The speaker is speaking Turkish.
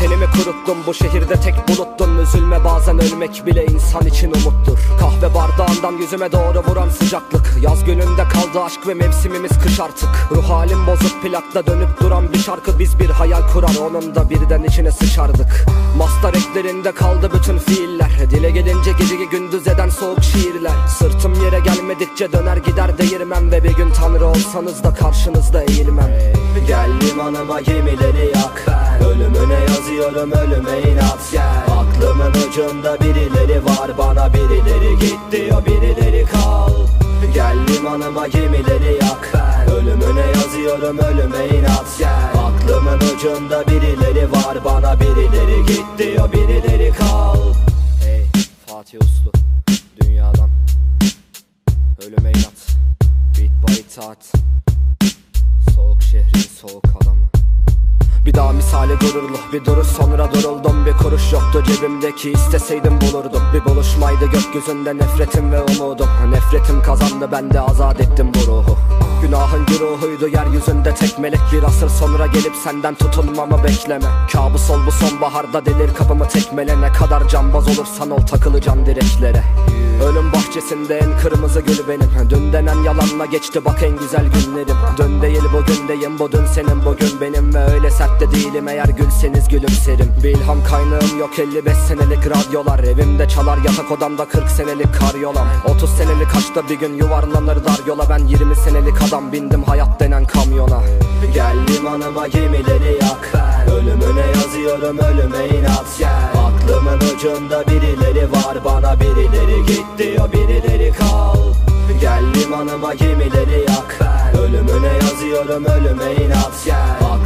Tenimi kuruttum bu şehirde tek buluttun Üzülme bazen ölmek bile insan için umuttur. Kahve bardağından yüzüme doğru vuran sıcaklık. Yaz gününde kaldı aşk ve mevsimimiz kış artık. Ruh halim bozuk plakta dönüp duran bir şarkı Biz bir hayal kurar. Onun da birden içine sıçardık. Mastar eklerinde kaldı bütün fiiller. Dile gelince geceyi gündüz eden soğuk şiirler. Sırtım yere gelmedikçe döner gider değirmem Ve bir gün tanrı olsanız da karşınızda eğilmem. Gel limanıma gemileri yak. Ölümüne yazıyorum ölüme inat. Gel. Aklımın ucunda birileri var bana birileri git diyor birileri kal. Gel limanıma gemileri yak. Ölümüne yazıyorum ölüme inat. Gel. Aklımın ucunda birileri var bana birileri git diyor birileri kal. Hey Fatih Uslu Ölüme inat. Beat by itaat. Soğuk şehrin soğuk adamı. Bir daha misali gururlu bir duruş sonra duruldum kuruş yoktu cebimdeki isteseydim bulurdum. Bir buluşmaydı gökyüzünde nefretim ve umudum. Nefretim kazandı ben de azat ettim bu ruhu. Günahın güruhuydu yeryüzünde tek melek. Bir asır sonra gelip senden tutulmamı bekleme. Kabus ol bu sonbaharda delir kapımı tekmele. Ne kadar cambaz olursan ol takılacağım direklere. Ölüm bahçesinde en kırmızı gül benim. Dün denen yalanla geçti bak en güzel günlerim. Dün değil bugündeyim bu dün senin bugün benim. Ve öyle sert de değilim eğer gülseniz gülümserim. Bir ilham kaynağım yok 55 senelik radyolar. Evimde çalar yatak odamda 40 senelik karyolam 30 senelik aşkta bir gün yuvarlanır dar yola. Ben 20 senelik adam bindim hayat denen kamyona. Gel limanıma gemileri yak Ölümüne yazıyorum ölüme inat gel. Aklımın ucunda birileri var bana birileri git diyor birileri kal. Gel limanıma gemileri yak Ölümüne yazıyorum ölüme inat gel